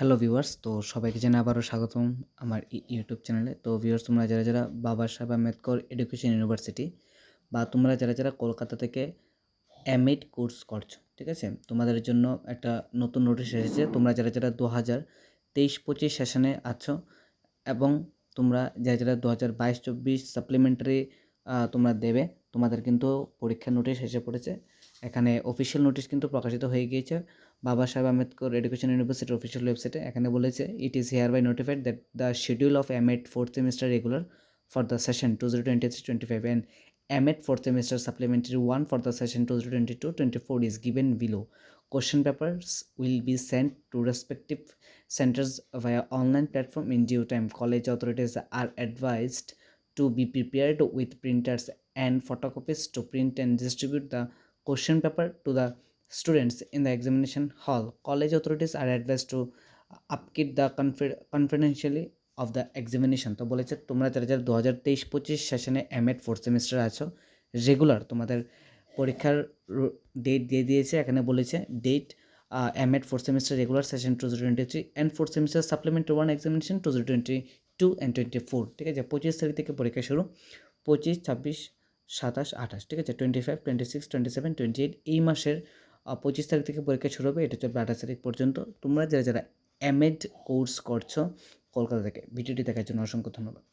Hello viewers তো সবাইকে জানাই আবারও স্বাগতম আমার ইউটিউব চ্যানেলে তো ভিউয়ার্স তোমরা যারা যারা বাবা সাহেব আম্বেদকর এডুকেশন ইউনিভার্সিটি বা তোমরা যারা যারা কলকাতা থেকে এমএড কোর্স করছ, ঠিক আছে? তোমাদের জন্য একটা নতুন নোটিশ এসেছে। তোমরা যারা যারা দু হাজার তেইশ পঁচিশ সেশনে আছো এবং তোমরা যারা যারা দু হাজার বাইশ চব্বিশ সাপ্লিমেন্টারি তোমরা দেবে তোমাদের কিন্তু পরীক্ষার নোটিশ এসে পড়েছে। এখানে অফিসিয়াল নোটিশ কিন্তু প্রকাশিত হয়ে গিয়েছে। বাবা সাহেব আম্বেদকর এডুকেশন ইউনিভার্সিটির অফিসিয়াল ওয়েবসাইটে এখানে বলেছে it is hereby notified that the schedule of M Ed fourth semester regular for the session two zero twenty three twenty five and M Ed fourth semester supplementary one for the session two zero twenty two twenty four is given below question papers will be sent to respective centers via online platform in due time. College authorities are advised to be prepared with printers and photocopies to print and distribute the question paper to the students in the examination hall. College authorities are advised to upkeep the confi- confidentially of the examination. তো বলেছে, তোমরা যারা যারা দু হাজার তেইশ পঁচিশ সেশনে এম এড ফোর্থ সেমিস্টার আছো রেগুলার তোমাদের পরীক্ষার ডেট দিয়ে দিয়েছে। এখানে বলেছে date M Ed fourth semester regular session two zero twenty three and fourth semester supplementary one examination two zero twenty two and twenty four ঠিক আছে, পঁচিশ তারিখ থেকে পরীক্ষা শুরু। পঁচিশ, ছাব্বিশ সাতাশ, আঠাশ, ঠিক আছে? Twenty five twenty six twenty seven twenty eight এই মাসের পঁচিশ তারিখ থেকে পরীক্ষা শুরু হবে। এটা চলবে আঠাশ তারিখ পর্যন্ত। তোমরা যারা যারা এম এড কোর্স করছ কলকাতা থেকে ভিডিওটি দেখার জন্য অসংখ্য ধন্যবাদ।